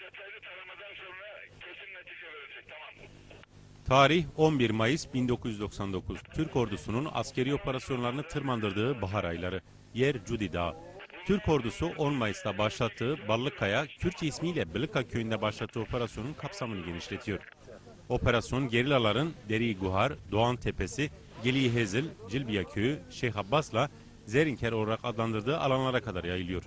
Detaylı taramadan sonra kesin netice verecek tamam. Tarih 11 Mayıs 1999. Türk ordusunun askeri operasyonlarını tırmandırdığı bahar ayları. Yer Cudi Dağı. Türk ordusu 10 Mayıs'ta başlattığı Ballıkaya, Kürtçe ismiyle Bılıka köyünde başlattığı operasyonun kapsamını genişletiyor. Operasyon gerillaların Deri Guhar, Doğan Tepesi, Geli Hezil, Cilbiya Köyü, Şeyh Abbas'la Zerinker olarak adlandırdığı alanlara kadar yayılıyor.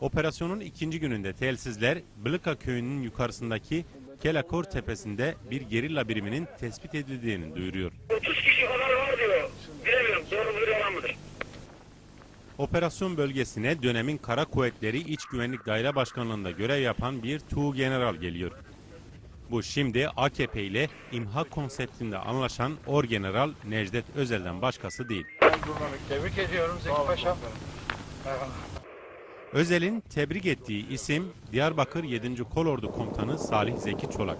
Operasyonun ikinci gününde telsizler Bılıka köyünün yukarısındaki Kelakor tepesinde bir gerilla biriminin tespit edildiğini duyuruyor. 30 kişi kadar var diyor. Bilemiyorum doğru mudur yalan mıdır? Operasyon bölgesine dönemin Kara Kuvvetleri İç Güvenlik Daire Başkanlığı'nda görev yapan bir Tuğ General geliyor. Bu şimdi AKP ile İMHA konseptinde anlaşan Orgeneral Necdet Özel'den başkası değil. Tebrik ediyorum Zeki Paşa. Özel'in tebrik ettiği isim Diyarbakır 7. Kolordu Komutanı Salih Zeki Çolak.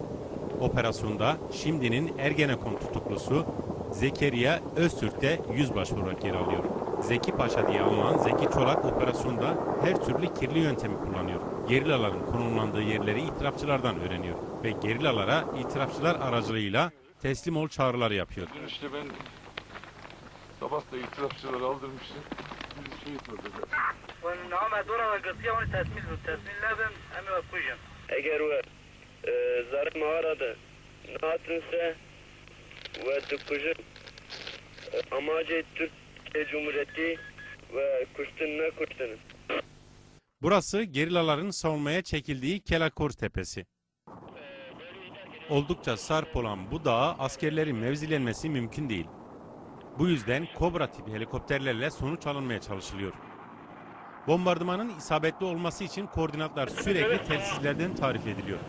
Operasyonda şimdinin Ergenekon tutuklusu Zekeriya Öztürk de yüzbaşı olarak yer alıyor. Zeki Paşa diye anılan Zeki Çolak operasyonda her türlü kirli yöntemi kullanıyor. Gerillaların konumlandığı yerleri itirafçılardan öğreniyor ve gerillalara itirafçılar aracılığıyla teslim ol çağrıları yapıyor. Dün işte ben sabah da itirafçıları aldırmıştım. Birisi şey etmedi. ونعم دورة قصية وانا تسميل تسميل لازم انا وكوجن eğer ve e, zarı mağarada nahatınsa ve tıkkıcı e, amacı Türkiye Cumhuriyeti ve kuştun ne kuştunun. Burası gerillaların savunmaya çekildiği Kelakor Tepesi. Oldukça sarp olan bu dağa askerlerin mevzilenmesi mümkün değil. Bu yüzden Kobra tipi helikopterlerle sonuç alınmaya çalışılıyor. Bombardımanın isabetli olması için koordinatlar sürekli telsizlerden tarif ediliyor.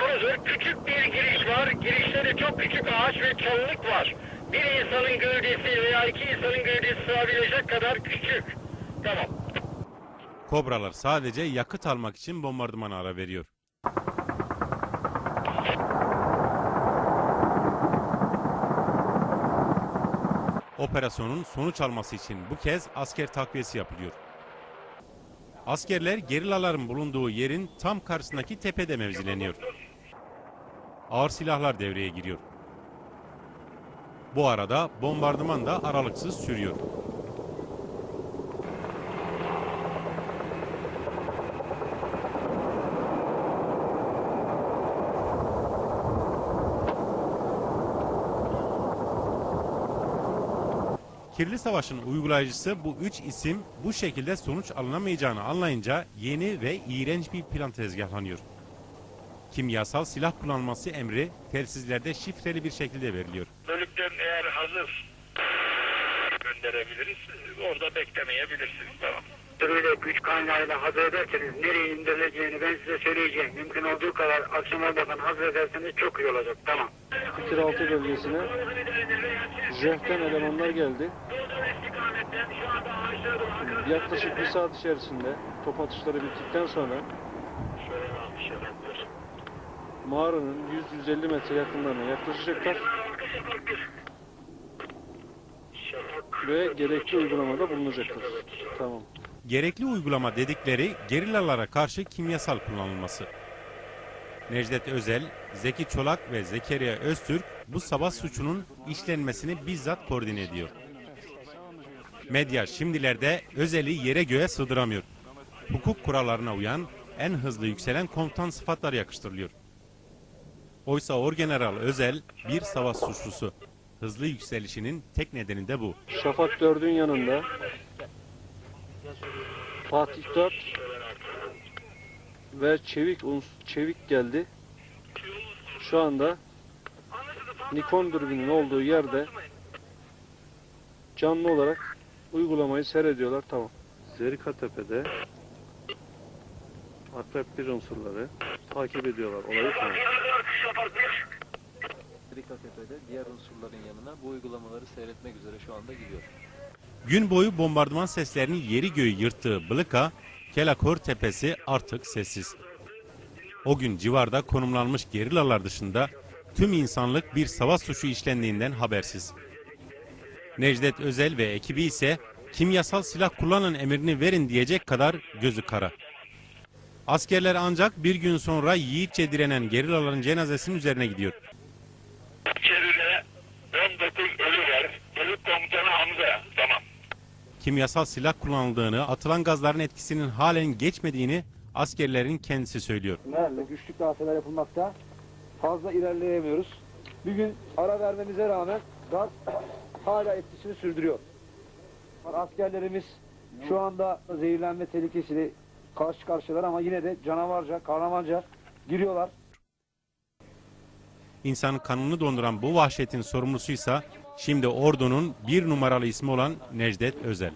Burası küçük bir giriş var. Girişte de çok küçük ağaç ve çalılık var. Bir insanın gövdesi veya iki insanın gövdesi sığabilecek kadar küçük. Tamam. Kobralar sadece yakıt almak için bombardımana ara veriyor. Operasyonun sonuç alması için bu kez asker takviyesi yapılıyor. Askerler gerillaların bulunduğu yerin tam karşısındaki tepede mevzileniyor. Ağır silahlar devreye giriyor. Bu arada bombardıman da aralıksız sürüyor. Kirli Savaş'ın uygulayıcısı bu üç isim bu şekilde sonuç alınamayacağını anlayınca yeni ve iğrenç bir plan tezgahlanıyor. Kimyasal silah kullanılması emri telsizlerde şifreli bir şekilde veriliyor. Bölükten eğer hazır gönderebiliriz. Orada beklemeyebilirsiniz. Tamam. Böyle güç kaynağıyla hazır ederseniz nereye indirileceğini ben size söyleyeceğim. Mümkün olduğu kadar akşam olmadan hazır ederseniz çok iyi olacak. Tamam. Fikir altı bölgesine Zehten elemanlar geldi. Yaklaşık bir saat içerisinde top atışları bittikten sonra mağaranın 100-150 metre yakınlarına yaklaşacaklar ve gerekli uygulamada bulunacaklar. Tamam. Gerekli uygulama dedikleri gerillalara karşı kimyasal kullanılması. Necdet Özel, Zeki Çolak ve Zekeriya Öztürk bu sabah suçunun işlenmesini bizzat koordine ediyor. Medya şimdilerde Özel'i yere göğe sığdıramıyor. Hukuk kurallarına uyan en hızlı yükselen komutan sıfatlar yakıştırılıyor. Oysa Orgeneral Özel bir savaş suçlusu. Hızlı yükselişinin tek nedeni de bu. Şafak 4'ün yanında Fatih 4 ve Çevik Çevik geldi. Şu anda Nikon dürbünün olduğu yerde canlı olarak uygulamayı seyrediyorlar. Tamam. Zerika Tepe'de Akrep bir unsurları takip ediyorlar olayı. Tamam. Tepe'de diğer unsurların yanına bu uygulamaları seyretmek üzere şu anda gidiyor. Gün boyu bombardıman seslerini yeri göğü yırttığı Bılıka, Kelakor tepesi artık sessiz. O gün civarda konumlanmış gerillalar dışında tüm insanlık bir savaş suçu işlendiğinden habersiz. Necdet Özel ve ekibi ise kimyasal silah kullanın emrini verin diyecek kadar gözü kara. Askerler ancak bir gün sonra yiğitçe direnen gerillaların cenazesinin üzerine gidiyor. Kimyasal silah kullanıldığını, atılan gazların etkisinin halen geçmediğini askerlerin kendisi söylüyor. Merle güçlük darbeler yapılmakta. Fazla ilerleyemiyoruz. Bir gün ara vermemize rağmen gaz hala etkisini sürdürüyor. Askerlerimiz şu anda zehirlenme tehlikesiyle karşı karşıyalar ama yine de canavarca, kahramanca giriyorlar. İnsanın kanını donduran bu vahşetin sorumlusuysa şimdi ordunun bir numaralı ismi olan Necdet Özel.